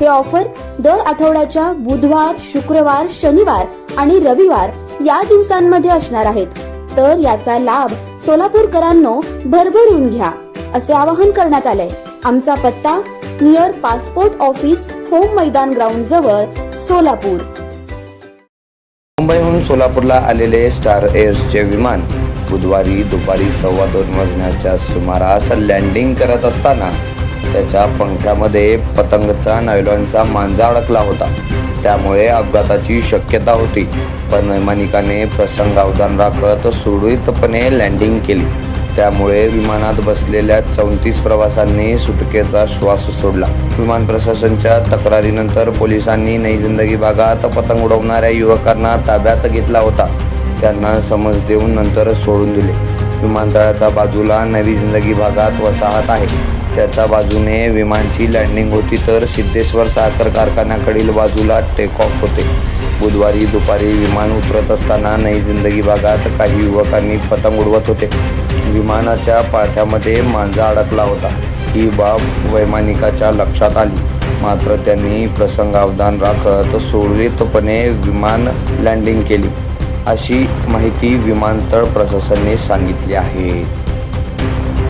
हे ऑफर दर आठवड्याच्या बुधवार शुक्रवार शनिवार आणि रविवार या दिवसांमध्ये असणार आहेत. तर याचा लाभ सोलापूरकरांनो भरभरून घ्या असे आवाहन करण्यात आले आमचा पत्ता नियर पासपोर्ट ऑफिस होम मैदान ग्राउंड जवळ सोलापूर. मुंबईहून सोलापूरला आलेले स्टार एअर्सचे विमान बुधवारी दुपारी सव्वा दोन वाजण्याच्या सुमारास लँडिंग करत असताना त्याच्या पंख्यामध्ये पतंगचा नायलॉनचा मांजा अडकला होता. त्यामुळे अपघाताची शक्यता होती. पण वैमानिकाने प्रसंगावधान राखत सुरळीतपणे लँडिंग केली. त्यामुळे विमानात बसलेल्या चौतीस प्रवाशांनी सुटकेचा श्वास सोडला. विमान प्रशासनच्या तक्रारीनंतर पोलिसांनी नई जिंदगी भागात पतंग उडवणाऱ्या युवकांना ताब्यात घेतला होता. त्यांना समज देऊन नंतर सोडून दिले. विमानतळाच्या बाजूला नवी जिंदगी भागात वसाहत आहे. त्याच्या बाजूने विमानची लँडिंग होती तर सिद्धेश्वर साखर कारखान्याकडील बाजूला टेक ऑफ होते. बुधवारी दुपारी विमान उतरत असताना नई जिंदगी भागात काही युवकांनी पतंग उडवत होते. विमानाच्या पाथ्यामध्ये मांजा अडकला होता. ही बाब वैमानिकाच्या लक्षात आली. मात्र त्यांनी प्रसंगावधान राखत सुरळीतपणे विमान लँडिंग केली. अशी माहिती विमानतळ प्रशासनाने सांगितली आहे.